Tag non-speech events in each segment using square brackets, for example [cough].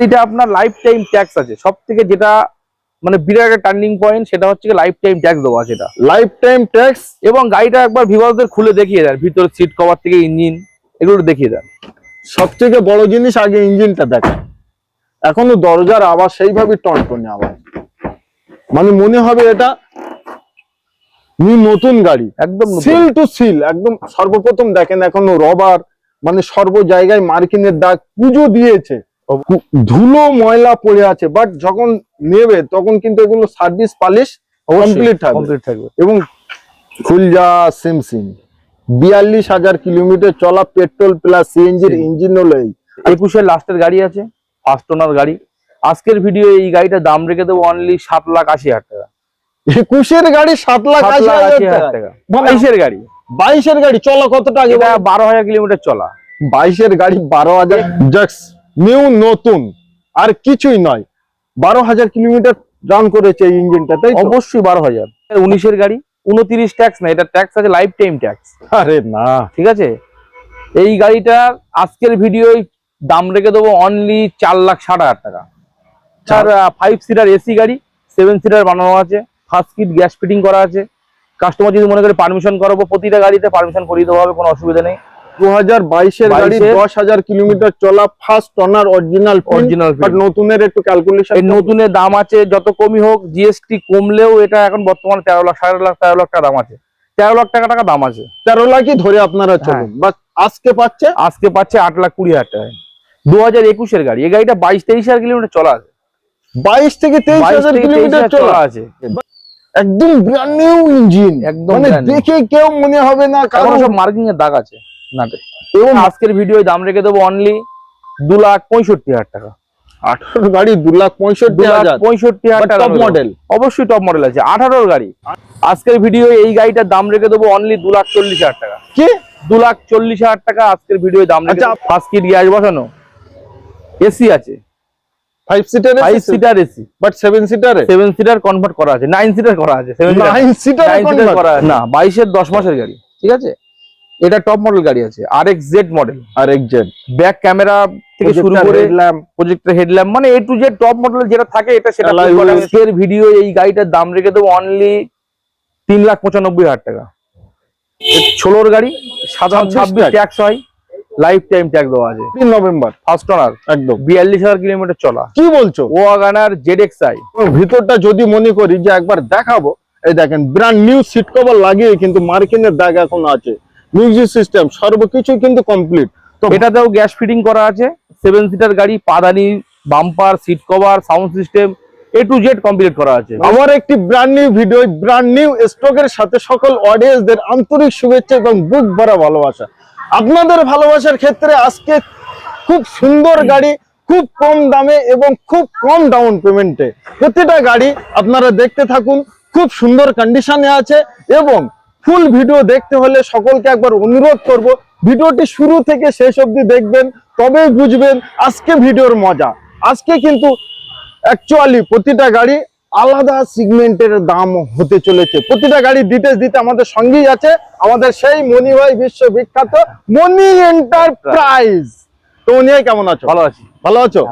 এটা আপনার life time tax আছে। সব থেকে যেটা মানে বিরাট একটা টার্নিং পয়েন্ট সেটা হচ্ছে লাইফ টাইম ট্যাক্স দেওয়া আছে এটা। লাইফ টাইম ট্যাক্স এবং গাড়িটা একবার ভিভাসদের খুলে দেখিয়ে দেন ভিতরে সিট কভার থেকে ইঞ্জিন এগুলো দেখিয়ে দেন। সব থেকে বড় জিনিস আগে ইঞ্জিনটা দেখা। এখনও দরজার আওয়াজ সেইভাবে টনটনে আওয়াজ। মানে মনে হবে এটা নতুন গাড়ি। একদম সিল টু সিল একদম সর্বপ্রথম দেখেন এখনও রবার মানে সর্ব জায়গায় মার্কিনের দাগ পুজো দিয়েছে। ধুলো ময়লা পড়ে আছে বাট যখন নেবে তখন কিন্তু এগুলো সার্ভিস পালিশ কমপ্লিট থাকবে। এবং খুলজা সিমসিম বিয়াল্লিশ হাজার কিলোমিটার চলা পেট্রোল প্লাস সিএনজির ইঞ্জিন হলো এই। একুশের লাস্টের গাড়ি আছে ফার্স্ট ওনার গাড়ি। আজকের ভিডিও এই গাড়িটা দাম রেখে দেবো অনলি সাত লাখ আশি হাজার টাকা। একুশের গাড়ি সাত লাখ আশি হাজার টাকা। টাকা। মানে বাইশের গাড়ি। বাইশের গাড়ি চলা এটা বলো? বারো হাজার কিলোমিটার চলা। বাইশের গাড়ি বারো হাজার। নিউ নতুন আর কিছুই নয়। বারো হাজার কিলোমিটার রান করেছে এই ইঞ্জিনটা তাই অবশ্যই বারো হাজার। উনিশের গাড়ি উনত্রিশ ট্যাক্স না এটা ট্যাক্স আছে লাইফ টাইম ট্যাক্স আরে না। ঠিক আছে? এই গাড়িটার আজকের ভিডিওয় দাম রেখে দেবো অনলি চার লাখ ষাট হাজার টাকা। চার ফাইভ সিটার এসি গাড়ি সেভেন সিটার বানানো আছে ফার্স্ট কিট গ্যাস ফিটিং করা আছে। কাস্টমার যদি মনে করে পারমিশন করাবো প্রতিটা গাড়িতে পারমিশন করিয়ে দেওয়া হবে কোনো অসুবিধা নেই। দু হাজার বাইশের গাড়ি দশ হাজার কিলোমিটার চলা first owner original original but নতুনের একটু ক্যালকুলেশন নতুনের দাম আছে যত কমই হোক জিএসটি কমলেও এটা এখন বর্তমানে তেরো লাখ সাড়ে লাখ তেরো লাখ টাকা দাম আছে। তেরো লাখ টাকা টাকা দাম আছে। তেরো লাখই ধরে আপনারা হ্যাঁ। চলুন আজকে পাচ্ছে? আজকে পাচ্ছে আট লাখ কুড়ি হাজার টাকা। দু হাজার একুশের গাড়ি এই গাড়িটা বাইশ তেইশ হাজার কিলোমিটার চলা আছে। বাইশ থেকে তেইশ হাজার কিলোমিটার চলা আছে। একদম ব্র্যান্ড নিউ ইঞ্জিন একদম মানে দেখে কেউ মনে হবে না কারণ সব মার্কিং এর দাগ আছে। নাটে এবং আজকের ভিডিও দাম রেখে দেবো অনলি দু লাখ পঁয়ষট্টি হাজার টাকা। আঠারো গাড়ি দু লাখ পঁয়ষট্টি পঁয়ষট্টি টাকা top অবশ্যই টপ মডেল আছে। আঠারোর গাড়ি। আজকের ভিডিও এই গাড়িটার দাম রেখে দেবো অনলি দু লাখ চল্লিশ হাজার টাকা। কি? দু লাখ চল্লিশ হাজার টাকা আজকের ভিডিও দাম রেখে। ফার্স্ট কিট গ্যাস বসানো। এসি আছে। Five seater five seater AC but seven সিটারে seven seater convert করা আছে। নাইন সিটার করা আছে। সেভেন সিটারে করা আছে। না বাইশের দশ মাসের গাড়ি। ঠিক আছে? এটা টপ মডেল গাড়ি আছে আর এক্স জেড মডেল আর একজন ব্যাক ক্যামেরা থেকে শুরু করে প্রজেক্টর হেডল্যাম্প মানে A to Z top model যেটা থাকে এটা সেটা। এর ভিডিও এই গাড়িটার দাম রেখে দেবো অনলি তিন লাখ পঁচানব্বই হাজার টাকা। ষোলোর গাড়ি সাধারণ 26 ছাব্বিশ ট্যাক্স হয় লাইফ টাইম ট্যাক্স দেওয়া আছে। তিন নভেম্বর ফার্স্ট অনার একদম। বিয়াল্লিশ হাজার কিলোমিটার চলা। কি বলছো? Wagon R Z X I ভিতরটা যদি মনে করি যে একবার দেখাবো এই দেখেন ব্র্যান্ড নিউ সিট কভার লাগিয়ে কিন্তু মার্কিনের দাগ এখন আছে। মিউজিক সিস্টেম সর্বকিছু কিন্তু কমপ্লিট তো এটাতেও গ্যাস ফিটিং করা আছে সেভেন সিটার গাড়ি পাদানি bumper seat cover sound system A to Z complete করা আছে। আমার একটি brand new video brand new স্টকের সাথে সকল অডিয়েন্সদের আন্তরিক শুভেচ্ছা এবং বুক ভরা ভালোবাসা। আপনাদের ভালোবাসার ক্ষেত্রে আজকে খুব সুন্দর গাড়ি খুব কম দামে এবং খুব কম ডাউন পেমেন্টে প্রতিটা গাড়ি আপনারা দেখতে থাকুন খুব সুন্দর কন্ডিশনে আছে এবং ফুল ভিডিও দেখতে হলে সকলকে একবার অনুরোধ করব ভিডিওটি শুরু থেকে শেষ অবধি দেখবেন তবেই বুঝবেন আজকে ভিডিওর মজা। আজকে কিন্তু অ্যাকচুয়ালি প্রতিটা গাড়ি আলাদা সিগমেন্টের দাম হতে চলেছে। প্রতিটা গাড়ি ডিটেলস দিতে আমাদের সঙ্গেই আছে আমাদের সেই মনি ভাই বিশ্ববিখ্যাত মনি এন্টারপ্রাইজ তো মনি ভাই কেমন আছো? ভালো আছি। ভালো আছো?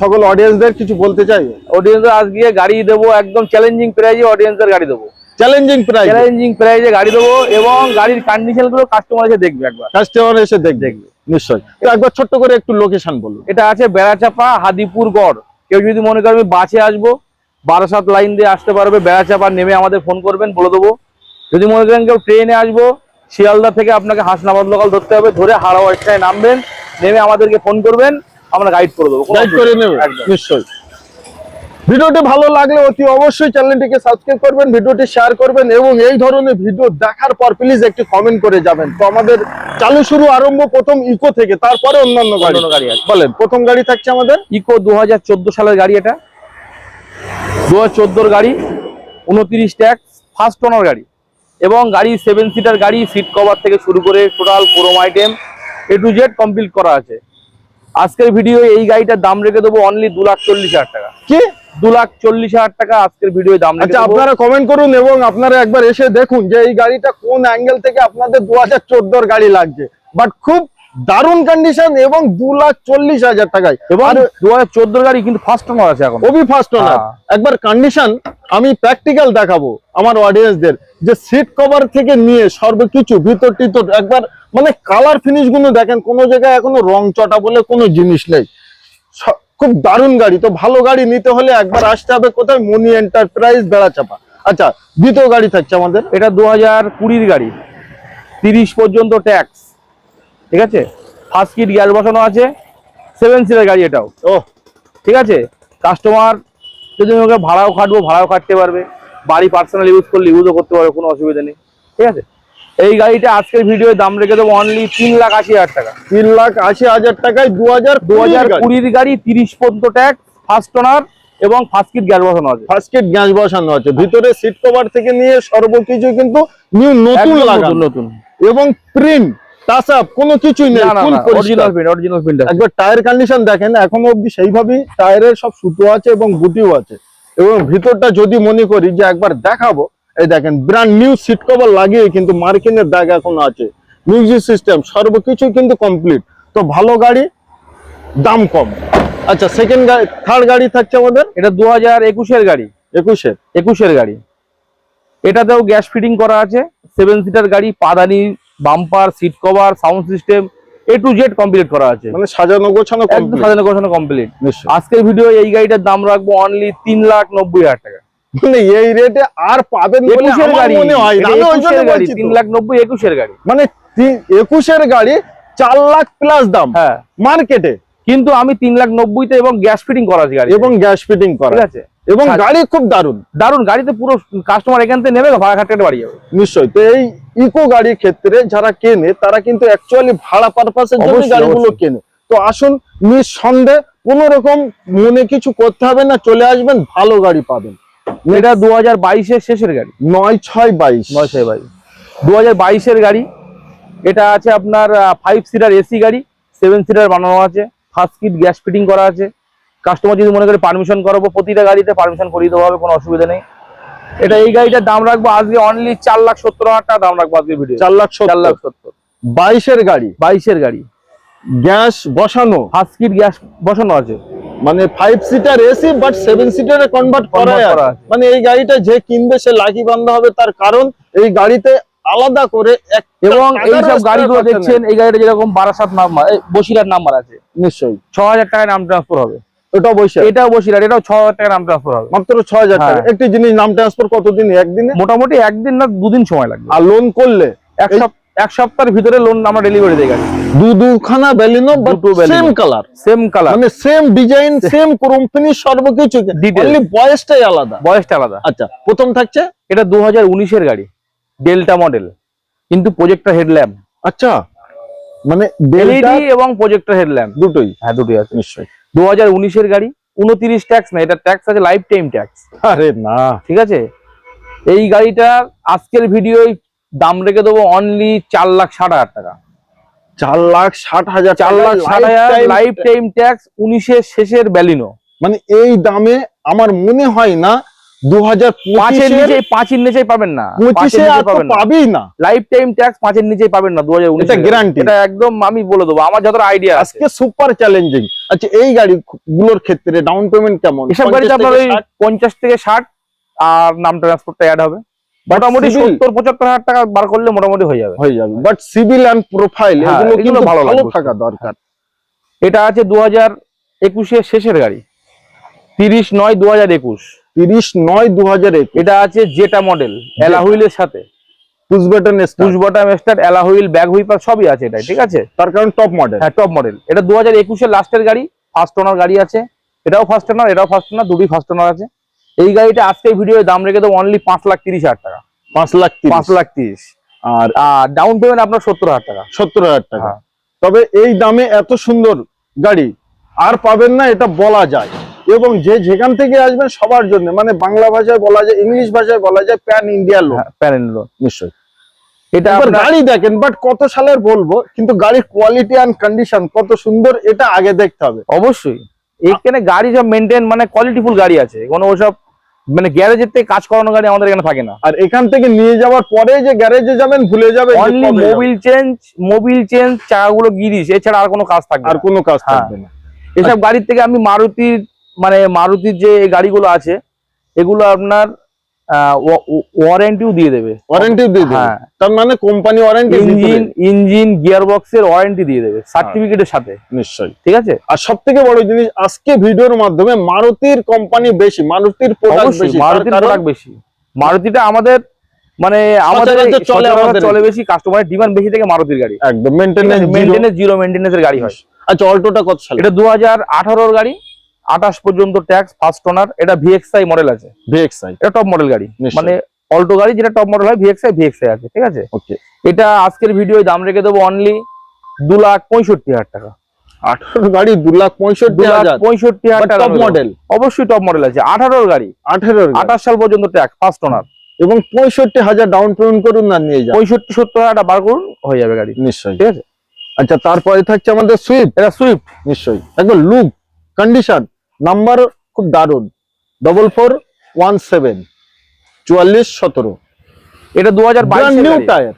সকল অডিয়েন্সদের কিছু বলতে চাই? অডিয়েন্সের আজকে গাড়ি দেবো একদম চ্যালেঞ্জিং প্রাইজে অডিয়েন্সের গাড়ি দেবো। চ্যালেঞ্জিং প্রাইস চ্যালেঞ্জিং প্রাইজে গাড়ি দেবো এবং গাড়ির কন্ডিশনগুলো কাস্টমার এসে দেখবে একবার। কাস্টমার এসে দেখ দেখবে। নিশ্চয়ই। তো একবার ছোট্ট করে একটু লোকেশন বলুন। এটা আছে বেড়াচাপা হাদিপুর গড়। কেউ যদি মনে করে আমি বাসে আসব বারাসাত লাইন দিয়ে আসতে পারবে বেড়াচাপা নেমে আমাদের ফোন করবেন বলে দেবো। যদি মনে করেন কেউ ট্রেনে আসব শিয়ালদা থেকে আপনাকে হাসনাবাদ লোকাল ধরতে হবে ধরে হাওড়া স্টায় নামবেন নেমে আমাদেরকে ফোন করবেন আমরা গাইড করে দেবো। গাইড করে অসুবিধা নেবে। একদম। নিশ্চয়ই। ভিডিওটি ভালো লাগলে অতি অবশ্যই চ্যানেলটিকে সাবস্ক্রাইব করবেন ভিডিওটি শেয়ার করবেন এবং এই ধরনের ভিডিও দেখার পর প্লিজ একটি কমেন্ট করে যাবেন। তো আমাদের চালু শুরু আরম্ভ প্রথম ইকো থেকে তারপরে অন্যান্য গাড়ি। গাড়ি আছে। বলেন প্রথম গাড়ি থাকছে আমাদের? ইকো দু হাজার চোদ্দ সালের গাড়ি এটা। দু হাজার চোদ্দোর গাড়ি উনত্রিশ ট্যাক্স ফার্স্ট ওনার গাড়ি। এবং গাড়ি সেভেন সিটার গাড়ি সিট কভার থেকে শুরু করে total chrome item A to Z complete করা আছে। আজকের ভিডিও এই গাড়িটার দাম রেখে দেবো অনলি দু লাখ চল্লিশ হাজার টাকা। কি? দু লাখ চল্লিশ হাজার টাকা আজকের ভিডিও দাম আচ্ছা আপনারা কমেন্ট করুন এবং আপনারা একবার এসে দেখুন যে এই গাড়িটা কোন অ্যাঙ্গেল থেকে আপনাদের দু হাজার চোদ্দোর গাড়ি লাগছে। বাট খুব দারুণ কন্ডিশন এবং দু লাখ চল্লিশ হাজার টাকায়। এবং দু হাজার চোদ্দোর গাড়ি কিন্তু ফার্স্ট ওনার আছে এখন। ওবি ফার্স্ট ওনার হ্যাঁ। একবার কন্ডিশন আমি প্র্যাকটিক্যাল দেখাবো আমার অডিয়েন্সদের যে সিট কভার থেকে নিয়ে সর্বকিছু ভিতর টিতর একবার মানে কালার ফিনিশগুলো দেখেন কোনো জায়গায় এখনও রং চটা বলে কোনো জিনিস নেই। খুব দারুণ গাড়ি। তো ভালো গাড়ি নিতে হলে একবার আসতে হবে কোথায়? মনি এন্টারপ্রাইজ বেড়া চাপা আচ্ছা দ্বিতীয় গাড়ি থাকছে আমাদের। এটা দু হাজার কুড়ির গাড়ি। তিরিশ পর্যন্ত ট্যাক্স ঠিক আছে? ফার্স্ট কিট গ্যাস বসানো আছে। সেভেন সিটার গাড়ি এটাও। ও ঠিক আছে? কাস্টমার যদি ওকে ভাড়াও খাটবো ভাড়াও খাটতে পারবে। বাড়ি পার্সোনাল ইউজ করলে ইউজও করতে পারবে কোনো অসুবিধা নেই। ঠিক আছে? এই গাড়িটা আজকের ভিডিও দাম রেখে দেবো অনলি তিন লাখ আশি হাজার টাকা। তিন লাখ আশি হাজার টাকায় দু হাজার দু হাজার কুড়ির গাড়ি তিরিশ পর্যন্ত ট্যাক্স ফার্স্ট ওনার এবং ফার্স্ট কিট গ্যাস বসানো আছে। ফার্স্ট গ্যাস বসানো আছে। ভিতরে সিট কভার থেকে নিয়ে সর্বকিছু কিন্তু নিউ নতুন লাগানো। নতুন। এবং প্রিন্ট টাচ আপ কোনো কিছুই নেই না না full original print original print একবার টায়ার কন্ডিশন দেখেন এখনও অবধি সেইভাবেই টায়ারের সব সুতো আছে এবং গুটিও আছে। এবং ভিতরটা যদি মনে করি যে একবার দেখাবো এই দেখেন ব্র্যান্ড নিউ সিট কভার লাগিয়ে কিন্তু মার্কিনের দাগ এখনও আছে। মিউজিক সিস্টেম সর্বকিছু কিন্তু কমপ্লিট তো ভালো গাড়ি দাম কম। আচ্ছা সেকেন্ড গাড়ি থার্ড গাড়ি থাকছে আমাদের? এটা দু হাজার একুশের গাড়ি। একুশের? একুশের গাড়ি। এটাতেও গ্যাস ফিটিং করা আছে। সেভেন সিটার গাড়ি পাদানি bumper seat cover sound system A to Z complete করা আছে। মানে সাজানো গোছানো একদম সাজানো গোছানো কমপ্লিট আজকের ভিডিও এই গাড়িটার দাম রাখব অনলি তিন লাখ নব্বই হাজার টাকা। মানে এই রেটে আর পাবেন বলে আমার মনে হয় না। আমি ওই জন্য গাড়ি বলছি তো। তিন লাখ নব্বই একুশের গাড়ি। মানে তি- একুশের গাড়ি চার লাখ প্লাস দাম। হ্যাঁ। মার্কেটে কিন্তু আমি তিন লাখ নব্বইতে এবং গ্যাস ফিটিং করা আছে গাড়ি এবং গ্যাস ফিটিং করা। ঠিক আছে। এবং। গাড়ি খুব দারুণ। দারুণ গাড়িতে পুরো কাস্টমার এখান থেকে নেবে ভাড়া খাটতে বাড়ি যাবে। নিশ্চয়ই। তো এই ইকো গাড়ির ক্ষেত্রে যারা কেনে তারা কিন্তু অ্যাকচুয়ালি ভাড়া পারপাসের জন্য গাড়িগুলো কেনে। তো আসুন নিঃসন্দেহে কোনো রকম মনে কিছু করতে হবে না চলে আসবেন ভালো গাড়ি পাবেন। এটা দু হাজার বাইশের শেষের গাড়ি। নয় ছয় বাইশ। নয় ছয় বাইশ। দু হাজার বাইশের গাড়ি। এটা আছে আপনার ফাইভ সিটার এসি গাড়ি। সেভেন সিটার বানানো আছে। ফার্স্ট কিট গ্যাস ফিটিং করা আছে। কাস্টমার যদি মনে করে পারমিশন করাবো প্রতিটা গাড়িতে পারমিশন করিয়ে দেওয়া হবে কোনো অসুবিধা নেই। এটা এই গাড়িটার দাম রাখব আজকে অনলি চার লাখ সত্তর হাজার টাকা দাম রাখব আজকে ভিডিও চার লাখ চার লাখ সত্তর। বাইশের গাড়ি। বাইশের গাড়ি। গ্যাস বসানো। ফার্স্ট কিট গ্যাস বসানো আছে। মানে five seater AC but seven সিটারে convert করা। মানে এই গাড়িটা যে কিনবে সে লাকি বান্ধা হবে তার কারণ এই গাড়িতে আলাদা করে এবং এইসব extra গাড়িগুলো দেখছেন এই গাড়িটা যেরকম বারাসাত নাম্বার বসিরার নাম্বার আছে। নিশ্চয়ই। ছ হাজার টাকায় নাম ট্রান্সফার হবে। ওটা বসে এটাও বসিরার এটাও ছ হাজার টাকায় নাম ট্রান্সফার হবে। মাত্র ছ হাজার টাকা। হ্যাঁ। একটি জিনিস নাম ট্রান্সফার কতদিন? একদিনে? মোটামুটি একদিন না দুদিন সময় লাগবে। আর লোন করলে? এক সপ্তাহ এক সপ্তাহের ভিতরে লোন আমরা ডেলিভারি দিয়ে গেছি দু দুখানা দুটো Baleno। Same colour same colour মানে সেম ডিজাইন সেম কোম্পানি সর্বকিছু Detail। অনলি বয়সটাই আলাদা। বয়সটা আলাদা। আচ্ছা প্রথম থাকছে? এটা দু হাজার উনিশের গাড়ি ডেল্টা মডেল কিন্তু প্রজেক্টর হেডল্যাম্প আচ্ছা মানে এলইডি ডেল্টা এবং প্রজেক্টর হেডল্যাম্প দুটোই। হ্যাঁ দুটোই আছে। নিশ্চয়ই। দু হাজার উনিশের গাড়ি উনত্রিশ ট্যাক্স না এটা ট্যাক্স আছে লাইফ টাইম ট্যাক্স আরে না। ঠিক আছে? এই গাড়িটার আজকের ভিডিওয় দাম রেখে দেবো অনলি চার লাখ ষাট হাজার টাকা। চার লাখ ষাট হাজার চার লাখ ষাট হাজার লাইফ টাইম ট্যাক্স উনিশের শেষের ব্যালিনো মানে এই দামে আমার মনে হয় না দু হাজার পাঁচের নিচে পাঁচের নিচেই পাবেন না। পঁচিশে না। পাবেই না। লাইফ টাইম ট্যাক্স পাঁচের নিচেই পাবেন না দু হাজার guarantee। এটা একদম আমি বলে দেবো আমার যতটা আইডিয়া আছে। আজকে সুপার চ্যালেঞ্জিং আচ্ছা এই গাড়ি গুলোর ক্ষেত্রে ডাউন পেমেন্ট কেমন? এসব গাড়িতে আপনার ওই পঞ্চাশ থেকে ষাট আর নাম ট্রান্সপোর্টটা অ্যাড হবে। মোটামুটি সত্তর পঁচাত্তর হাজার টাকা বার করলে মোটামুটি হয়ে যাবে। হয়ে যাবে। বাট সিভিল অ্যান্ড প্রোফাইল এগুলো কিন্তু ভালো থাকা দরকার। এটা আছে দু হাজার একুশের শেষের গাড়ি। তিরিশ নয় দু হাজার একুশ। তিরিশ নয় দু হাজার এটা আছে জেটা মডেল অ্যালাহুইলের সাথে। Push button push button start alloy wheel bag wiper সবই আছে এটা ঠিক আছে? তার কারণ টপ মডেল হ্যাঁ টপ মডেল এটা দু হাজার একুশের লাস্টের গাড়ি ফার্স্ট ওনার গাড়ি আছে। এটাও ফার্স্ট ওনার এটাও ফার্স্ট ওনার দুটোই ফার্স্ট ওনার আছে। এই গাড়িটা আজকে ভিডিও দাম রেখে দেবো অনলি পাঁচ লাখ তিরিশ হাজার টাকা। পাঁচ লাখ পাঁচ লাখ তিরিশ। আর আর ডাউন পেমেন্ট আপনার সত্তর হাজার টাকা। সত্তর হাজার টাকা। হ্যাঁ। তবে এই দামে এত সুন্দর গাড়ি আর পাবেন না এটা বলা যায়। এবং যে যেখান থেকে আসবেন সবার জন্য মানে বাংলা ভাষায় বলা যায় ইংলিশ ভাষায় বলা যায় প্যান ইন্ডিয়া লোক প্যারেন্ট লোন নিশ্চয়ই। এটা গাড়ি দেখেন বাট কত সালের বলব কিন্তু গাড়ির কোয়ালিটি অ্যান্ড কন্ডিশন কত সুন্দর এটা আগে দেখতে হবে। অবশ্যই। এখানে গাড়ি সব মেনটেন মানে কোয়ালিটিফুল গাড়ি আছে। কোনো ওসব মানে গ্যারেজের থেকে কাজ করানো গাড়ি আমাদের এখানে থাকে না। আর এখান থেকে নিয়ে যাওয়ার পরে যে গ্যারেজে যাবেন ভুলে যাবে only mobil change mobil change চাকাগুলো গিরিস এছাড়া আর কোনো কাজ থাকবে আর কোনো কাজ হ্যাঁ। থাকবে না। এসব গাড়ির থেকে আমি মারুতির মানে মারুতির যে গাড়িগুলো আছে এগুলো আপনার ওয়ারেন্টিও দিয়ে দেবে। ওয়ারেন্টি দিয়ে দেবে? হ্যাঁ। তার মানে company warranty engine engine gear বক্সের ওয়ারেন্টি দিয়ে দেবে সার্টিফিকেটের সাথে। নিশ্চয়ই। ঠিক আছে? আর সব থেকে বড় জিনিস আজকে ভিডিওর মাধ্যমে মারুতির কোম্পানি বেশি মারুতির প্রোডাক্ট বেশি মারুতির প্রোডাক্ট বেশি। মারুতিটা আমাদের মানে আমাদের চলে আমাদের। চলে বেশি কাস্টমারের ডিমান্ড বেশি থেকে মারুতির গাড়ি। একদম মেনটেনেন্স মেনটেনেন্স জিরো মেনটেনেন্স গাড়ি হয়। আচ্ছা অল্টোটা কত সালে? এটা দু হাজার আঠারোর গাড়ি। আঠাশ পর্যন্ত ট্যাক্স ফার্স্ট ওনার এটা ভিএক্সআই মডেল আছে। ভিএক্সআই এটা টপ মডেল গাড়ি। মানে অল্টো গাড়ি যেটা টপ মডেল হয় ভিএক্সআই ভিএক্সআই আছে ঠিক আছে? ওকে এটা আজকের ভিডিও দাম রেখে দেবো অনলি দু লাখ পঁয়ষট্টি হাজার টাকা। আঠারো গাড়ি দু লাখ পঁয়ষট্টি পঁয়ষট্টি হাজার টাকা অবশ্যই টপ মডেল আছে। আঠারোর গাড়ি। আঠাশ সাল পর্যন্ত ট্যাক্স ফার্স্ট ওনার এবং পঁয়ষট্টি হাজার ডাউন পেমেন্ট করুন না নিয়ে যান। পঁয়ষট্টি সত্তর হাজার বার করুন হয়ে যাবে গাড়ি। নিশ্চয়ই। ঠিক আছে? আচ্ছা তারপরে থাকছে আমাদের সুইফট এটা সুইফট নিশ্চয়ই। একদম লুক কন্ডিশন নাম্বার খুব দারুণ। ডবল ফোর ওয়ান সেভেন চুয়াল্লিশ সতেরো। এটা দু হাজার নিউ টায়ার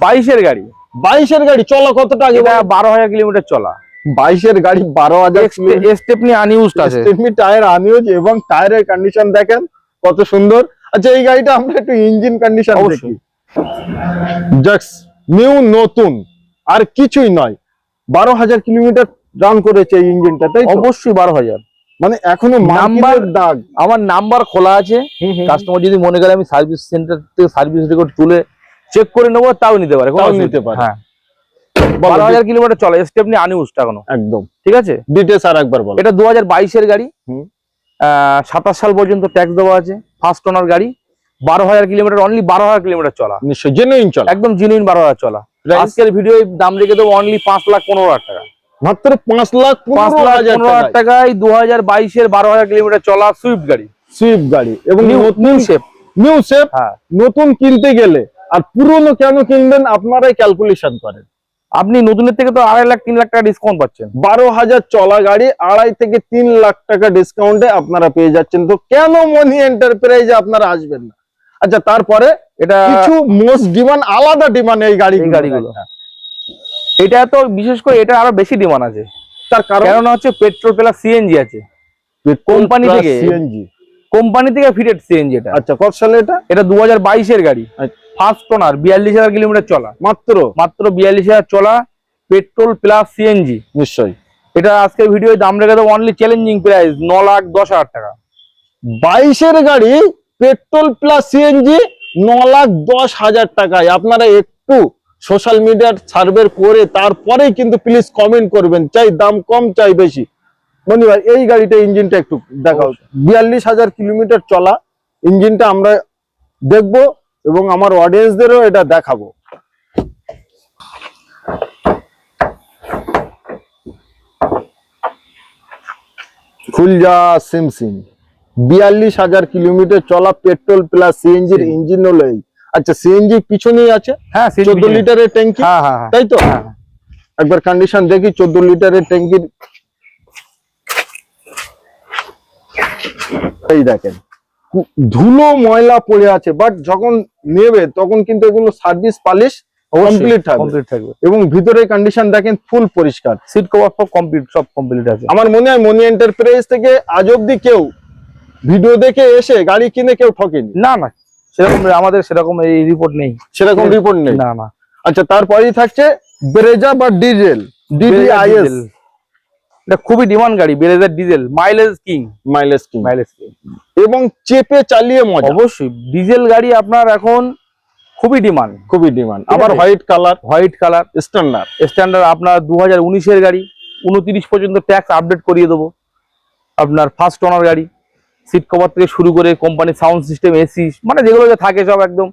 বাইশের গাড়ি? বাইশের গাড়ি চলা কতটা আগে বারো হাজার কিলোমিটার চলা। বাইশের গাড়ি বারো হাজার স্টেপনি আনইউজড আছে। স্টেপনি টায়ার আনিওজ এবং টায়ারের কন্ডিশন দেখেন কত সুন্দর। আচ্ছা এই গাড়িটা আমরা একটু ইঞ্জিন কন্ডিশন দেখি। জাক্স নিউ নতুন আর কিছুই নয়। বারো হাজার কিলোমিটার রান করেছে এই ইঞ্জিনটা তাই অবশ্যই বারো হাজার। মানে এখনও নাম্বার দাগ। আমার নাম্বার খোলা আছে। কাস্টমার যদি মনে করে আমি সার্ভিস সেন্টার থেকে সার্ভিস রেকর্ড তুলে চেক করে নেব তাও নিতে পারে তাও নিতে পারে। হ্যাঁ। বারো হাজার কিলোমিটার চলে স্টেপনি একদম। ঠিক আছে? ডিটেলস আর একবার বলো। এটা দু হাজার বাইশের গাড়ি। সাতাশ সাল পর্যন্ত ট্যাক্স দেওয়া আছে ফার্স্ট ওনার গাড়ি। বারো হাজার কিলোমিটার অনলি বারো হাজার কিলোমিটার চলা। নিশ্চয় জেনুইন চল। একদম জিনুইন বারো হাজার চলা? আজকের ভিডিও দাম রেখে দেবো অনলি পাঁচ লাখ পনেরো হাজার টাকা। মাত্র পাঁচ লাখ পাঁচ লাখ হাজার পনেরো হাজার টাকায়। দু হাজার বাইশের বারো হাজার কিলোমিটার চলা সুইফট গাড়ি। সুইফট গাড়ি এবং নিউ শেপ নিউ শেপ নতুন কিনতে গেলে। আর পুরনো কেন কিনবেন আপনারাই ক্যালকুলেশন করেন। আপনি নতুনের থেকে তো আড়াই লাখ তিন লাখ টাকা ডিসকাউন্ট পাচ্ছেন। বারো হাজার চলা গাড়ি আড়াই থেকে তিন লাখ টাকা ডিসকাউন্টে আপনারা পেয়ে যাচ্ছেন। তো কেন মনি এন্টারপ্রাইজে আপনারা আসবেন না? আচ্ছা তারপরে এটা কিছু মোস্ট ডিমান্ড আলাদা ডিমান্ড এই গাড়ি গাড়িগুলো। এটা তো বিশেষ করে এটা আরও বেশি ডিমান্ড আছে। তার কারণ? হচ্ছে পেট্রোল প্লাস সিএনজি আছে। কোম্পানি থেকে। সিএনজি কোম্পানি থেকে ফিটেড সিএনজি এটা। আচ্ছা কত সালে এটা? এটা দু হাজার বাইশের গাড়ি। ফার্স্ট বিয়াল্লিশ হাজার কিলোমিটার চলা। মাত্র? মাত্র বিয়াল্লিশ হাজার চলা পেট্রোল প্লাস সিএনজি নিশ্চয়ই। এটা আজকের ভিডিও দাম রেখে দেবো অনলি চ্যালেঞ্জিং প্রাইস ন লাখ দশ হাজার টাকা। বাইশের গাড়ি পেট্রোল প্লাস সিএনজি ন লাখ দশ হাজার টাকায়। আপনারা একটু সোশ্যাল মিডিয়ার সার্ভে করে তারপরেই কিন্তু প্লিজ কমেন্ট করবেন। চাই দাম কম চাই বেশি। মনিবার এই গাড়িটা ইঞ্জিনটা একটু দেখাও। বিয়াল্লিশ হাজার কিলোমিটার চলা। ইঞ্জিনটা আমরা দেখব এবং আমার অডিয়েন্সদেরও এটা দেখাবো। খুলজা সিম সিম। বিয়াল্লিশ হাজার কিলোমিটার চলা পেট্রোল প্লাস সিএনজির ইঞ্জিন হলো এই আচ্ছা সিএনজি পিছনেই আছে? হ্যাঁ চোদ্দ লিটারের ট্যাঙ্কি? হ্যাঁ হ্যাঁ হ্যাঁ। তাই তো? হ্যাঁ। একবার কন্ডিশন দেখি চোদ্দ লিটারের ট্যাঙ্কির। এই দেখেন ধুলো ময়লা পড়ে আছে বাট যখন নেবে তখন কিন্তু এগুলো সার্ভিস পালিশ কমপ্লিট কমপ্লিট থাকবে। এবং ভিতরে কন্ডিশন দেখেন ফুল পরিষ্কার। সিট কভার সব কমপ্লিট সব কমপ্লিট আছে। আমার মনে হয় মনি এন্টারপ্রাইজ থেকে আজ অব্দি কেউ ভিডিও দেখে এসে গাড়ি কিনে কেউ ঠকেনি। না না সেরকম আমাদের সেরকম এই রিপোর্ট নেই। সেরকম রিপোর্ট নেই? না না। আচ্ছা তারপরেই থাকছে ব্রেজা বা ডিজেল ডিভিআইএস ডিজেল। এটা খুবই ডিমান্ড গাড়ি বেরেজার diesel mileage king mileage king mileage king এবং চেপে চালিয়ে মজা। অবশ্যই ডিজেল গাড়ি আপনার এখন খুবই ডিমান্ড খুবই ডিমান্ড আবার white colour white colour standard standard আপনার দু হাজার উনিশের গাড়ি। উনত্রিশ পর্যন্ত ট্যাক্স আপডেট করিয়ে দেবো। আপনার ফার্স্ট ওনার গাড়ি। সিট কভার থেকে শুরু করে কোম্পানির সাউন্ড সিস্টেম এসি মানে যেগুলো যে থাকে সব একদম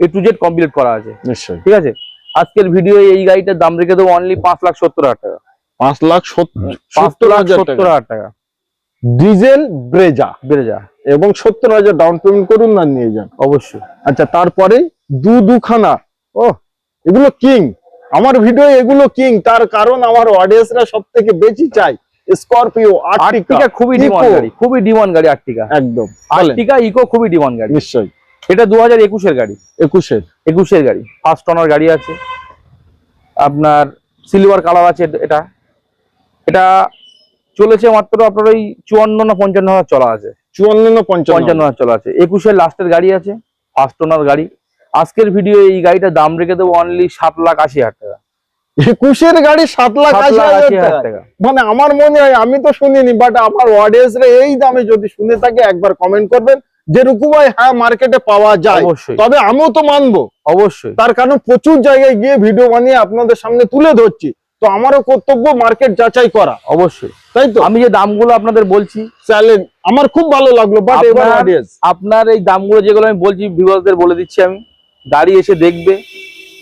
এ টু জেড কমপ্লিট করা আছে। নিশ্চয়ই। ঠিক আছে? আজকের ভিডিও এই গাড়িটার দাম রেখে দেবো অনলি পাঁচ লাখ সত্তর হাজার টাকা। পাঁচ লাখ সত্তর লাখ সত্তর হাজার টাকা। Diesel Brezza. ব্রেজা। এবং সত্তর হাজার ডাউন পেমেন্ট করুন না নিয়ে যান। অবশ্যই। আচ্ছা তারপরে দু দুখানা। ও এগুলো কিং। আমার ভিডিও এগুলো কিং। তার কারণ আমার অডিয়েন্সরা সব থেকে বেশি চাই স্করপিও আর্টিকা খুবই ডিমান্ড গাড়ি খুবই ডিমান্ড গাড়ি আর্টিকা একদম। আর্টিকা ইকো খুবই ডিমান্ড গাড়ি। নিশ্চয়ই। এটা দু হাজার একুশের গাড়ি। একুশের। একুশের গাড়ি। ফার্স্ট অনার গাড়ি আছে। আপনার সিলভার কালার আছে এটা। এটা চলেছে মাত্র আপনার ওই চুয়ান্ন না পঞ্চান্ন হাজার চলা আছে। চুয়ান্ন না পঞ্চান্ন। হাজার চলা আছে। একুশের লাস্টের গাড়ি আছে। ফার্স্ট ওনার গাড়ি। আজকের ভিডিও এই গাড়িটার দাম রেখে দেবো অনলি সাত লাখ আশি হাজার টাকা। একুশের গাড়ি সাত লাখ আশি হাজার টাকা। মানে আমার মনে হয় আমি তো শুনিনি বাট আমার অডিয়েন্স রে এই দামে যদি শুনে থাকে একবার কমেন্ট করবেন। যে রুকু ভাই হ্যাঁ মার্কেটে পাওয়া যায়। অবশ্যই। তবে আমিও তো মানবো। অবশ্যই। তার কারণ প্রচুর জায়গায় গিয়ে ভিডিও বানিয়ে আপনাদের সামনে তুলে ধরছি। তো আমারও কর্তব্য মার্কেট যাচাই করা। অবশ্যই। তাই তো? আমি যে দামগুলো আপনাদের বলছি চ্যালেঞ্জ আমার খুব ভালো লাগল বাট এবার আপনার- এই দামগুলো যেগুলো আমি বলছি ভিউয়ারদের বলে দিচ্ছি আমি। গাড়ি এসে দেখবে।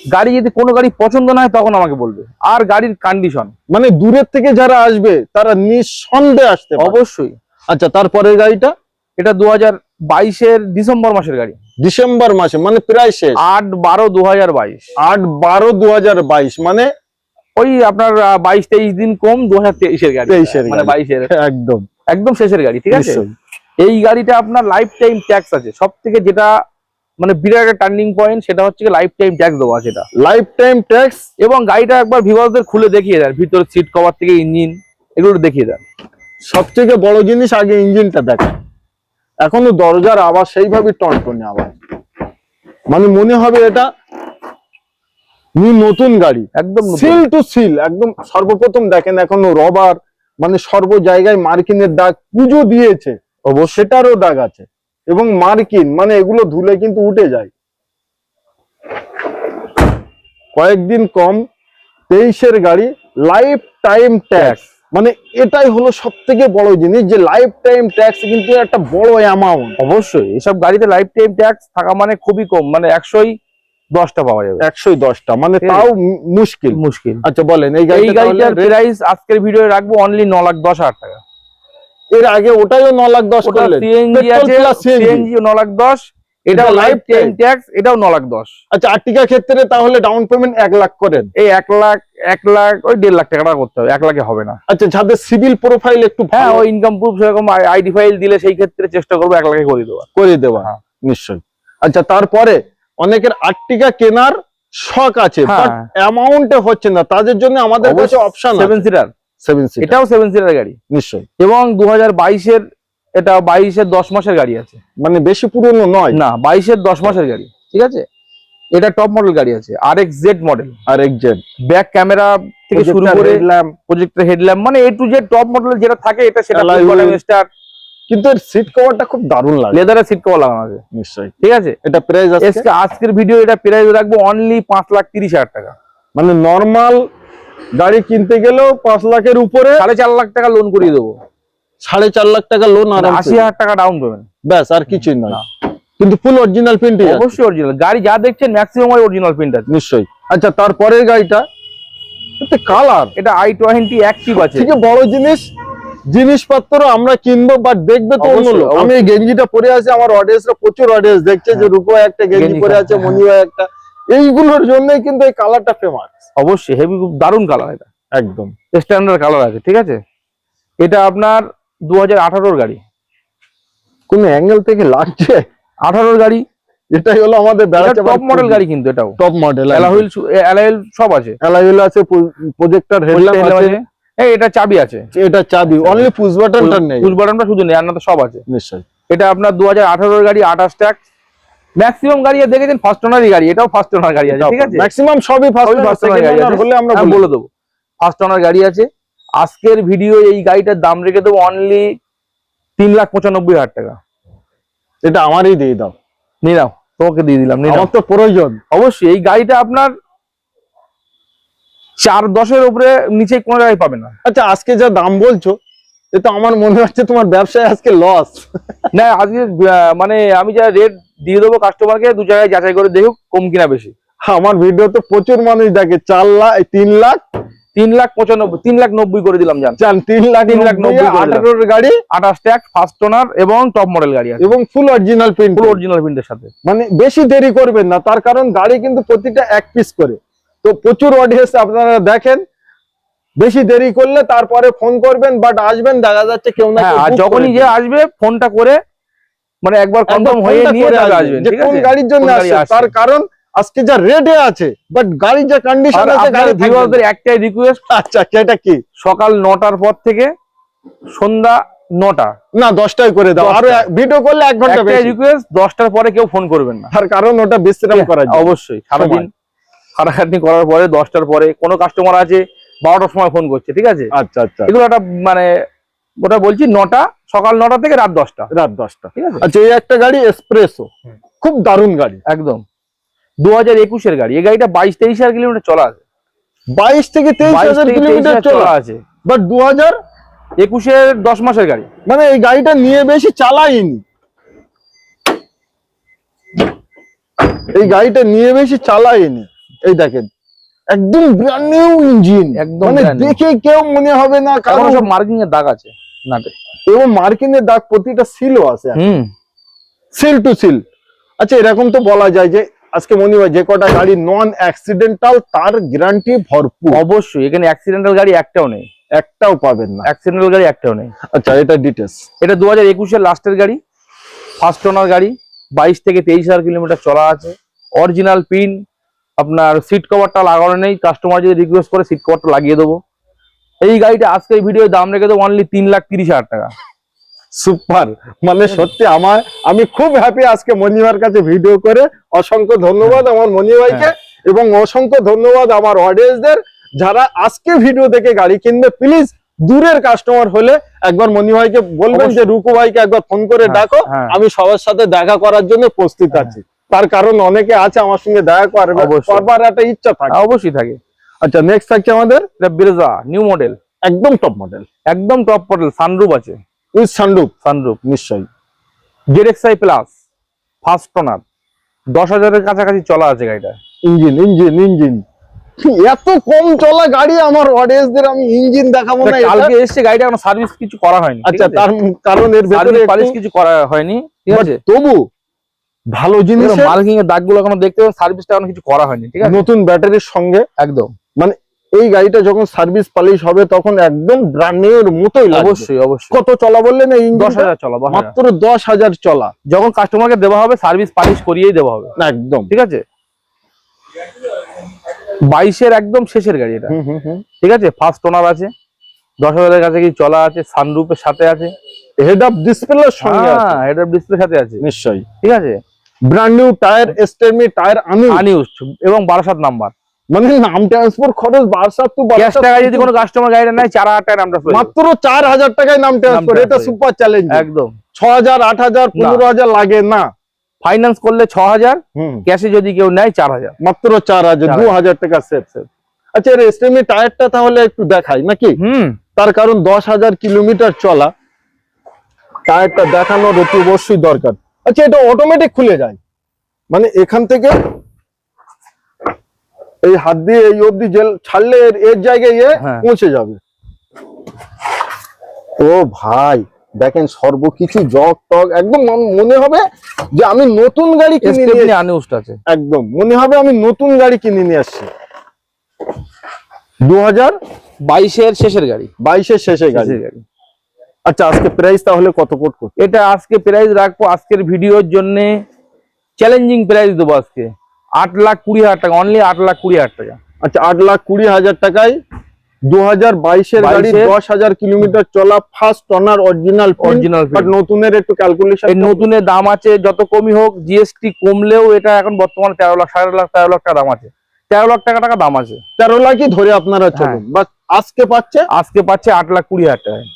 গাড়ি যদি কোনো গাড়ি পছন্দ না হয় তখন আমাকে বলবে। আর গাড়ির কন্ডিশন মানে দূরের থেকে যারা আসবে তারা নিঃসন্দেহে আসতে অবশ্যই। আচ্ছা তারপরের গাড়িটা? এটা দু হাজার বাইশের ডিসেম্বর মাসের গাড়ি। ডিসেম্বর মাসে মানে প্রায় শেষ। আট বারো দু হাজার বাইশ। আট বারো দু হাজার বাইশ মানে ওই আপনার বাইশ তেইশ দিন কম দু হাজার তেইশের গাড়ি। 23 মানে গাড়ি। বাইশের। একদম। একদম শেষের গাড়ি ঠিক আছে? এই গাড়িটা আপনার লাইফ টাইম ট্যাক্স আছে। সব থেকে যেটা মানে বিরাট একটা টার্নিং পয়েন্ট সেটা হচ্ছে লাইফ টাইম ট্যাক্স দেওয়া এটা লাইফ টাইম ট্যাক্স এবং গাড়িটা একবার ভিভাসদের খুলে দেখিয়ে দেন ভিতরে সিট কভার থেকে ইঞ্জিন এগুলো দেখিয়ে দেন। সব থেকে বড় জিনিস আগে ইঞ্জিনটা দেখা। এখনও দরজার আওয়াজ সেইভাবে টনটনে আওয়াজ। মানে মনে হবে এটা নতুন গাড়ি। একদম সিল টু সিল একদম সর্বপ্রথম দেখেন এখনও রবার মানে সর্ব জায়গায় মার্কিনের দাগ পুজো দিয়েছে। অবশ্য সেটারও দাগ আছে। এবং মার্কিন মানে এগুলো ধুলে কিন্তু উঠে যায়। কয়েকদিন কম তেইশের গাড়ি লাইফ টাইম ট্যাক্স মানে এটাই হলো সব থেকে বড় জিনিস যে লাইফ টাইম ট্যাক্স কিন্তু একটা বড় অ্যামাউন্ট অবশ্যই এসব গাড়িতে লাইফ টাইম ট্যাক্স থাকা মানে খুবই কম মানে একশোই দশটা পাওয়া যাবে। একশোই দশটা মানে তাও মুশকিল। মুশকিল। আচ্ছা বলেন এই গাড়ি গাড়িটা গাড়িটার প্রাইস আজকের ভিডিও রাখব অনলি ন লাখ দশ হাজার টাকা। এর আগে ওটাইও ন লাখ দশ সিএনজি ন লাখ দশ এটাও এটা লাইফ টাইম ট্যাক্স এটাও ন লাখ দশ। আচ্ছা আর্টিকা ক্ষেত্রে তাহলে ডাউন পেমেন্ট এক লাখ করেন। এই এক লাখ এক লাখ ওই দেড় লাখ টাকা করতে হবে এক লাখে হবে না। আচ্ছা যাদের সিভিল প্রোফাইল একটু হ্যাঁ ওই ইনকাম প্রুফ সেরকম আইডি ফাইল দিলে সেই ক্ষেত্রে চেষ্টা করব এক লাখে করে দেওয়া করে দেওয়া হ্যাঁ। নিশ্চয়ই। আচ্ছা তারপরে অনেকের আর্টিকা কেনার শখ আছে। বাট অ্যামাউন্টে হচ্ছে না তাদের জন্য আমাদের কাছে option seven seater seven seat এটাও সেভেন সিটার গাড়ি? নিশ্চয়ই। এবং দু হাজার বাইশের এটা বাইশের দশ মাসের গাড়ি আছে। মানে বেশি পুরনো নয়। না বাইশের দশ মাসের গাড়ি ঠিক আছে? এটা টপ মডেল গাড়ি আছে আর এক্স জেড মডেল আর একজেন ব্যাক ক্যামেরা থেকে শুরু করে ল্যাম্প প্রজেক্টর হেডল্যাম্প মানে A to Z top model যেটা থাকে এটা সেটা স্টার কিন্তু এর সিট কভারটা খুব দারুণ লাগে। লেদারের সিট কভার লাগানো আছে। নিশ্চয়ই। ঠিক আছে? এটা প্রাইস আজকে? আজকের ভিডিও এটা প্রাইস রাখব অনলি পাঁচ লাখ তিরিশ হাজার টাকা। মানে নর্মাল গাড়ি কিনতে গেলেও পাঁচ লাখের উপরে সাড়ে চার লাখ টাকা লোন করিয়ে দেবো। সাড়ে চার লাখ টাকা লোন আর আশি হাজার টাকা ডাউন পেমেন্ট ব্যাস আর কিছুই নয়। না। কিন্তু ফুল অরিজিনাল প্রিন্টই আছে। অবশ্যই অরিজিনাল গাড়ি যা দেখছেন ম্যাক্সিমাম অরিজিনাল প্রিন্ট আছে। নিশ্চয়ই। আচ্ছা তারপরের গাড়িটা? কালার এটা আই টোয়েন্টি অ্যাক্টিভ আছে। থেকে বড় জিনিস জিনিসপত্র আমরা কিনবো বাট দেখবে তো অন্য লোক। আমি এই গেঞ্জিটা পরে আছি আমার অডিয়েন্সরা প্রচুর অডিয়েন্স দেখছে যে হ্যাঁ। রূপো একটা গেঞ্জি পরে আছে। মনিবা একটা। এইগুলোর জন্যই কিন্তু এই কালারটা ফেমাস অবশ্যই হেভি খুব দারুণ কালার এটা। একদম। স্ট্যান্ডার্ড কালার আছে ঠিক আছে? এটা আপনার দু হাজার গাড়ি। কোন অ্যাঙ্গেল থেকে লাগছে? আঠারোর গাড়ি। এটাই হলো আমাদের টপ মডেল গাড়ি কিন্তু এটাও। টপ মডেল অ্যালাহুইল অ্যালাহুইল সব আছে। আছে প্রজেক্টর হেডল্যাম্প আছে। আছে। এই এটা চাবি আছে। এটা চাবি অনলি পুশ বাটনটা নেই। পুশ বাটনটা শুধু নেই আর না তো সব আছে। নিশ্চয়ই। এটা আপনার গাড়ি আঠাশ ট্যাক্স ম্যাক্সিমাম গাড়ি দেখেছেন ফার্স্ট ওনারই গাড়ি এটাও ফার্স্ট ওনার গাড়ি আছে ঠিক আছে? ম্যাক্সিমাম সবই ফার্স্ট first গাড়ি আছে। হলে আমরা বলে। বলে দেবো। ফার্স্ট ওনার গাড়ি আছে আজকের ভিডিও এই গাড়িটার দাম রেখে দেবো অনলি তিন লাখ পঁচানব্বই হাজার টাকা। এটা আমারই দিয়ে দাও। নিয়ে নাও তোমাকে দিয়ে দিলাম নিয়ে নাও। আমার তো প্রয়োজন। অবশ্যই এই গাড়িটা আপনার চার দশের উপরে নিচে কোনো জায়গায় পাবে না। আচ্ছা আজকে যা দাম বলছো এটা তো আমার মনে হচ্ছে তোমার ব্যবসায় আজকে লস না আজকে মানে আমি যা রেট দিয়ে দেবো কাস্টমারকে দু জায়গায় যাচাই করে দেখুক কম কিনা বেশি। আমার ভিডিও তো প্রচুর মানুষ দেখে চার লাখ তিন লাখ? তিন লাখ পঁচানব্বই তিন লাখ নব্বই করে দিলাম জান। চান তিন লাখ তিন লাখ নব্বই আঠারোর গাড়ি? আঠাশ ট্যাক্স ফার্স্ট ওনার এবং টপ মডেল গাড়ি আছে। এবং ফুল অরিজিনাল প্রিন্ট পুরো অরিজিনাল প্রিন্টের সাথে। মানে বেশি দেরি করবেন না তার কারণ গাড়ি কিন্তু প্রতিটা এক পিস করে। তো প্রচুর অডিয়েন্স আপনারা দেখেন বেশি দেরি করলে তারপরে ফোন করবেন বাট আসবেন দেখা যাচ্ছে কেউ না হ্যাঁ যখনই যে আসবে ফোনটা করে মানে একবার কনফার্ম হয়ে নিয়ে করে আসবেন যে কোন গাড়ির জন্য আসছে। তার কারণ আজকে যা রেটে আছে বাট গাড়ির যে কন্ডিশন আছে গাড়ি ভিউয়ারদের একটাই রিকোয়েস্ট আচ্ছা সেটা কি? সকাল নটার পর থেকে সন্ধ্যা নটা। না দশটায় করে দাও। আরও ভিডিও করলে এক ঘণ্টা একটাই রিকোয়েস্ট দশটার পরে কেউ ফোন করবেন না। তার কারণ ওটা বিশ্রাম করার জন্য। অবশ্যই সারাদিন সময়। খাটাখাটনি করার পরে দশটার পরে কোনো কাস্টমার আছে বারোটার সময় ফোন করছে ঠিক আছে? আচ্ছা আচ্ছা। এগুলো একটা মানে ওটা বলছি নটা সকাল নটা থেকে রাত দশটা। রাত দশটা। ঠিক আছে? আচ্ছা এই একটা গাড়ি এক্সপ্রেসও খুব দারুণ গাড়ি। একদম। দু হাজার একুশের গাড়ি। এই গাড়িটা বাইশ তেইশ হাজার কিলোমিটার চলা আছে। বাইশ থেকে তেইশ হাজার কিলোমিটার চলা আছে। বাট দু হাজার একুশের দশ মাসের গাড়ি। মানে এই গাড়িটা নিয়ে বেশি চালাইনি। এই গাড়িটা নিয়ে বেশি চালাইনি। এই দেখেন একদম ব্র্যান্ড নিউ ইঞ্জিন একদম মানে দেখে কেউ মনে হবে না কারণ সব মার্কিং এর দাগ আছে। নাটে এবং মার্কিনের দাগ প্রতিটা সিলও আছে হুম। সিল টু সিল আচ্ছা এরকম তো বলা যায় যে আজকে মনে হয় যে কটা গাড়ি নন অ্যাক্সিডেন্টাল তার গ্যারান্টি ভরপুর। অবশ্যই এখানে অ্যাক্সিডেন্টাল গাড়ি একটাও নেই। একটাও পাবেন না। অ্যাক্সিডেন্টাল গাড়ি একটাও নেই। আচ্ছা এটা ডিটেলস এটা দু হাজার একুশের লাস্টের গাড়ি ফার্স্ট ওনার গাড়ি বাইশ থেকে তেইশ হাজার কিলোমিটার চলা আছে। অরিজিনাল পিন আপনার সিট কভারটা লাগানো নেই। কাস্টমার যদি রিকোয়েস্ট করে সিট কভারটা লাগিয়ে দেবো। এই গাড়িটা আজকে ভিডিও দাম রেখে দেবো অনলি তিন লাখ তিরিশ হাজার টাকা। সুপার মানে সত্যি আমার আমি খুব হ্যাপি আজকে মনিবার কাছে ভিডিও করে। অসংখ্য ধন্যবাদ আমার মনি ভাইকে এবং অসংখ্য ধন্যবাদ আমার অডিয়েন্সদের যারা আজকে ভিডিও দেখে গাড়ি কিনবে। প্লিজ দূরের কাস্টমার হলে একবার মনি ভাইকে বলবেন যে রুকু ভাইকে একবার ফোন করে হ্যাঁ, ডাকো। হ্যাঁ। আমি সবার সাথে দেখা করার জন্য প্রস্তুত হ্যাঁ। আছি। তার কারণ অনেকে আছে আমার সঙ্গে দেখা করবে। অবশ্যই। করবার একটা ইচ্ছা থাকে। অবশ্যই থাকে। আচ্ছা নেক্সট থাকছে আমাদের এটা ব্রেজা নিউ মডেল একদম টপ মডেল একদম টপ মডেল সানরুপ আছে। উইথ সানরুফ সানরুপ নিশ্চয়ই। জেডএক্সআই প্লাস ফার্স্ট ওনার দশ হাজারের কাছাকাছি চলা আছে গাড়িটা। ইঞ্জিন ইঞ্জিন ইঞ্জিন এত কম চলা গাড়ি আমার অডিয়েন্সদের আমি ইঞ্জিন দেখাবো না কালকে এসছে গাড়িটা কোনো সার্ভিস কিছু করা হয়নি আচ্ছা? তার কারণ এর ভেতরে পালিশ কিছু করা হয়নি ঠিক আছে? তবু ভালো জিনিস মার্কিং এর দাগগুলো এখনও দেখতে সার্ভিসটা এখনও কিছু করা হয়নি ঠিক আছে? নতুন ব্যাটারির সঙ্গে একদম। এই গাড়িটা যখন সার্ভিস পালিশ হবে তখন একদম ব্র্যান্ড নিউ এর মতোই অবশ্যই অবশ্যই। কত চলা বললেন এই দশ হাজার চলা মাত্র দশ হাজার চলা। যখন কাস্টমারকে দেওয়া হবে সার্ভিস পালিশ করিয়েই দেওয়া হবে। না একদম। ঠিক আছে? বাইশের একদম শেষের গাড়ি এটা। ঠিক আছে? ফার্স্ট ওনার আছে। দশ হাজারের কাছে কি চলা আছে? সানরুপের সাথে আছে। হেড আপ ডিসপ্লের সঙ্গে আছে। হ্যাঁ এটা ডিসপ্লের সাথে আছে। নিশ্চয়ই। ঠিক আছে? ব্র্যান্ড নিউ টায়ার এস্টেমি টায়ার আনি আনইউজড এবং বারাসাত নাম্বার মানে নাম ট্রান্সফার খরচ বারসাত তো ক্যাশ টাকা যদি কোনো কাস্টমার গাড়িটা নেয় চার হাজার টাকা নামটা ফেলে মাত্র চার হাজার টাকায় নাম ট্রান্সফার এটা সুপার চ্যালেঞ্জ একদম। ছ হাজার আট হাজার পনেরো হাজার লাগে না। ফাইন্যান্স করলে ছ হাজার ক্যাশে যদি কেউ নেয় চার হাজার। মাত্র চার হাজার দু হাজার। টাকা সেভ সেভ আচ্ছা এর এস্টেমি টায়ারটা তাহলে একটু দেখাই নাকি? হুম। তার কারণ দশ হাজার কিলোমিটার চলা টায়ারটা দেখানোর অতি অবশ্যই দরকার। আচ্ছা এটা অটোমেটিক খুলে যায়। মানে এখান থেকে এই হাত দিয়ে এই অবধি জেল ছাড়লে এর জায়গায় ইয়ে। পৌঁছে যাবে। ও ভাই দেখেন সর্বকিছু জগ টগ একদম মনে হবে যে আমি নতুন গাড়ি কিনে নিয়ে স্টেপনি আছে। একদম মনে হবে আমি নতুন গাড়ি কিনে নিয়ে আসছি। দু হাজার বাইশের শেষের গাড়ি। বাইশের শেষের গাড়ি। আচ্ছা আজকে প্রাইস তাহলে কত কোট এটা আজকে প্রাইস রাখব আজকের ভিডিওর জন্য চ্যালেঞ্জিং প্রাইস দেবো আজকে। আট লাখ কুড়ি হাজার টাকা অনলি আট লাখ কুড়ি হাজার টাকা। আচ্ছা আট লাখ কুড়ি হাজার টাকায় দু হাজার বাইশের গাড়ি দশ হাজার কিলোমিটার চলা first owner original Original but নতুনের একটু ক্যালকুলেশন নতুনের দাম আছে যত কমই হোক জিএসটি কমলেও এটা এখন বর্তমানে তেরো লাখ সাড়ে লাখ তেরো লাখ টাকা দাম আছে। তেরো লাখ টাকা টাকা দাম আছে। তেরো লাখই ধরে আপনারা হ্যাঁ। চলুন বাস আজকে পাচ্ছে? আজকে পাচ্ছে আট লাখ কুড়ি হাজার টাকায়।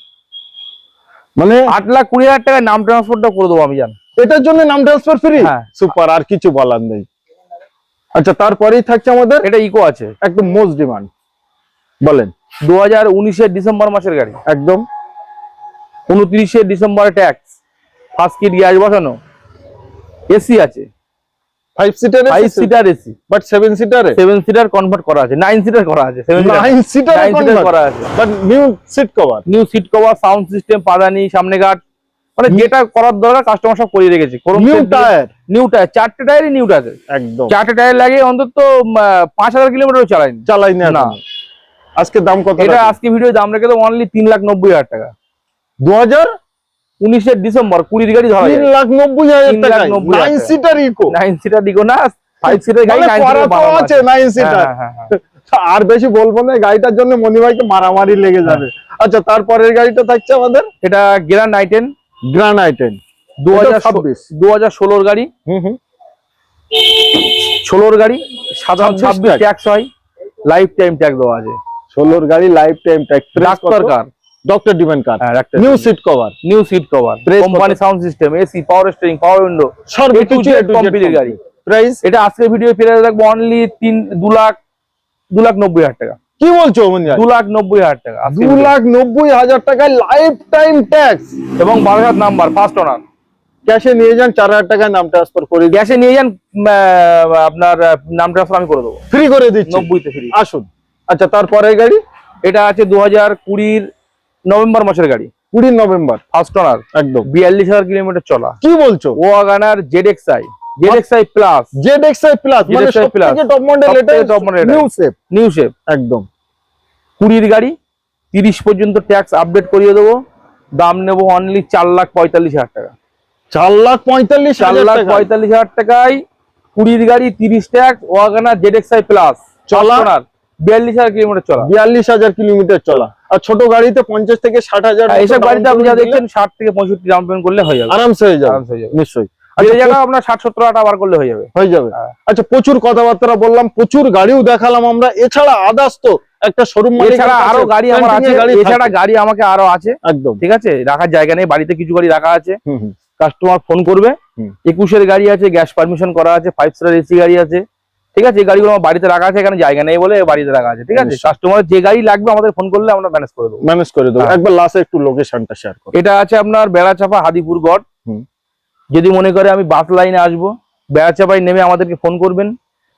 মানে আট লাখ কুড়ি হাজার টাকায় নাম ট্রান্সপোর্টটা করে দেবো আমি জান। এটার জন্য নাম ট্রান্সফার ফ্রি। সুপার আর কিছু বলার নেই। আচ্ছা তারপরেই থাকছে আমাদের এটা ইকো আছে। একদম মোস্ট ডিমান্ড বলেন। দু হাজার উনিশের ডিসেম্বর মাসের গাড়ি। একদম। উনত্রিশে ডিসেম্বরে ট্যাক্স ফার্স্ট কিট গ্যাস বসানো। এসি আছে। ফাইভ সিটারে five seater AC. But seven সিটারে seven seater convert করা আছে। নাইন সিটার করা আছে। সেভেন নাইন সিটারে নাইন সিটার করা আছে। But new seat cover new seat cover sound system পাদানি সামনে গার্ড মানে যেটা করার দরকার কাস্টমার সব করিয়ে রেখেছে। নিউ টায়ার নিউ টায়ার চারটে টায়ারই নিউ টায়ার একদম। চারটে টায়ার লাগে অন্তত পাঁচ হাজার কিলোমিটার চালাইনি। চালাই না। আজকে দাম কত এটা আজকে ভিডিও দাম রেখে দেবো অনলি তিন লাখ নব্বই হাজার টাকা। দু হাজার? উনিশের ডিসেম্বর কুড়ির গাড়ি ধরা তিন লাখ নব্বই হাজার টাকা nine. Seater eco nine seater দিগো না ফাইভ সিটার গাড়ি মানে তো আছে নাইন সিটার হ্যাঁ হ্যাঁ [laughs] আর বেশি বলব না গাড়িটার জন্য মনিভাইকে মারামারি লেগে যাবে। আচ্ছা তারপরের গাড়িটা থাকছে আমাদের? এটা গ্র্যান্ড আইটেন গ্রান আইটেন দু হাজার ছাব্বিশ দু হাজার ষোলোর গাড়ি। হুম হুম। ষোলোর গাড়ি সাধারণ 26 ছাব্বিশ ট্যাক্স। হয়। লাইফ টাইম ট্যাক্স দেওয়া আছে। ষোলোর গাড়ি লাইফ টাইম ট্যাক্স ডাক্তার car doctor demand car new seat cover new seat cover company sound system AC power steering power window A to গাড়ি। প্রাইস এটা আজকের ভিডিও পেয়ে রাখব অনলি তিন দু লাখ দু লাখ নব্বই হাজার টাকা। কি বলছো দু লাখ নব্বই হাজার টাকা দু লাখ নব্বই হাজার টাকায় লাইফ টাইম ট্যাক্স এবং বারোহাত নাম্বার ফার্স্ট ওনার ক্যাশে নিয়ে যান চার হাজার টাকায় নাম ট্রান্সফার করে গ্যাসে নিয়ে যান আপনার নাম ট্রান্সফার আমি করে দেবো। ফ্রি করে দিচ্ছি। নব্বইতে ফ্রি আসুন। আচ্ছা তারপরের গাড়ি? এটা আছে দু হাজার কুড়ির নভেম্বর মাসের গাড়ি। কুড়ি নভেম্বর। ফার্স্ট ওনার একদম। বিয়াল্লিশ হাজার কিলোমিটার চলা। কি বলছো? Wagon R Z X I Z X I plus Z X I plus মানে সবথেকে টপ মডেল এটা নিউ শেপ নিউ শেপ একদম। গাড়ি তিরিশ পর্যন্ত ট্যাক্স আপডেট করিয়ে দেবো। দাম নেব অনলি চার লাখ পঁয়তাল্লিশ হাজার টাকা। চার লাখ পঁয়তাল্লিশ চার হাজার লাখ টাকা পঁয়তাল্লিশ হাজার টাকায় কুড়ির গাড়ি তিরিশ tax Wagon R Z X I plus চলা? বিয়াল্লিশ হাজার কিলোমিটার চলা। বিয়াল্লিশ হাজার কিলোমিটার চলা। আর ছোট গাড়িতে পঞ্চাশ থেকে ষাট হাজার আর এইসব গাড়িতে আপনি যা দেখছেন ষাট থেকে পঁয়ষট্টি ডাউন পেমেন্ট করলে হয়ে যাবে। আরামসে হয়ে যাবে। আরামসে হয়ে যাবে। নিশ্চয়ই। আচ্ছা, আপনার ষাট সত্তর বার করলে হয়ে যাবে। হয়ে যাবে। আচ্ছা প্রচুর কথাবার্তা বললাম প্রচুর গাড়িও দেখালাম আমরা। এছাড়া তো একটা শোরুম এছাড়া আরও গাড়ি আমার আছে এছাড়া গাড়ি আমাকে আরও আছে একদম। ঠিক আছে? রাখার জায়গা নেই বাড়িতে কিছু গাড়ি রাখা আছে। কাস্টমার ফোন করবে। একুশের গাড়ি আছে গ্যাস পারমিশন করা আছে ফাইভ স্টার এসি গাড়ি আছে ঠিক আছে? এই গাড়িগুলো আমার বাড়িতে রাখা আছে এখানে জায়গা নেই বলে বাড়িতে রাখা আছে ঠিক আছে? কাস্টমার যে গাড়ি লাগবে আমাদের ফোন করলে আমরা ম্যানেজ করে দেবো। ম্যানেজ করে দেবো। হ্যাঁ। একবার লাস্টে একটু লোকেশনটা শেয়ার করো। এটা আছে আপনার বেড়াচাপা হাদিপুর গড়। যদি মনে করে আমি বাস লাইনে আসব বেড়াচাপায় নেমে আমাদেরকে ফোন করবেন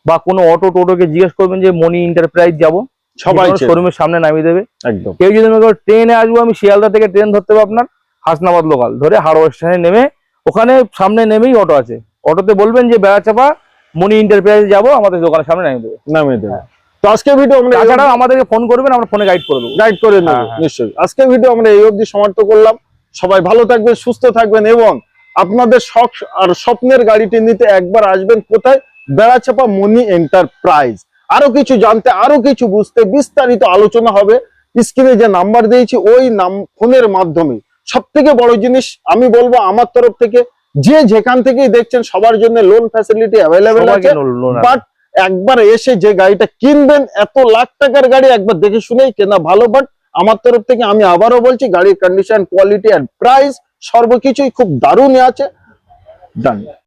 বা কোনো অটো টোটোকে জিজ্ঞেস করবেন যে মনি এন্টারপ্রাইজ যাব সবাই। শোরুমের সামনে নামিয়ে দেবে। একদম। কেউ যদি মনে করে ট্রেনে আসব আমি শিয়ালদা থেকে ট্রেন ধরতে হবে আপনার হাসনাবাদ লোকাল ধরে হাওড়া স্টেশনে নেমে ওখানে সামনে নেমেই অটো আছে। অটোতে বলবেন যে বেড়াচাপা মনি এন্টারপ্রাইজে যাব আমাদের দোকানের সামনে নামিয়ে দেবে। নামিয়ে দেবে। তো আজকে ভিডিও আমরা তাছাড়াও আমাদেরকে ফোন করবেন আমরা ফোনে গাইড করে দেবো। গাইড করে নেব হ্যাঁ, হ্যাঁ। নিশ্চয়ই। আজকে ভিডিও আমরা এই অবধি সমাপ্ত করলাম। সবাই ভালো থাকবেন সুস্থ থাকবেন এবং আপনাদের শখ আর স্বপ্নের গাড়িটি নিতে একবার আসবেন কোথায়? বেড়াচাপা মনি এন্টারপ্রাইজ। আরও কিছু জানতে আরও কিছু বুঝতে বিস্তারিত আলোচনা হবে। স্ক্রিনে যে নাম্বার দিয়েছি ওই নাম ফোনের মাধ্যমে। সব থেকে বড় জিনিস আমি বলব আমার তরফ থেকে যে যেখান থেকেই দেখছেন সবার জন্য লোন ফ্যাসিলিটি অ্যাভেলেবেল আছে। বাট একবার এসে যে গাড়িটা কিনবেন এত লাখ টাকার গাড়ি একবার দেখে শুনেই কেনা ভালো বাট আমার তরফ থেকে আমি আবারও বলছি, গাড়ির কন্ডিশন কোয়ালিটি এন্ড প্রাইস সর্বকিছুই খুব দারুণ আছে। ডান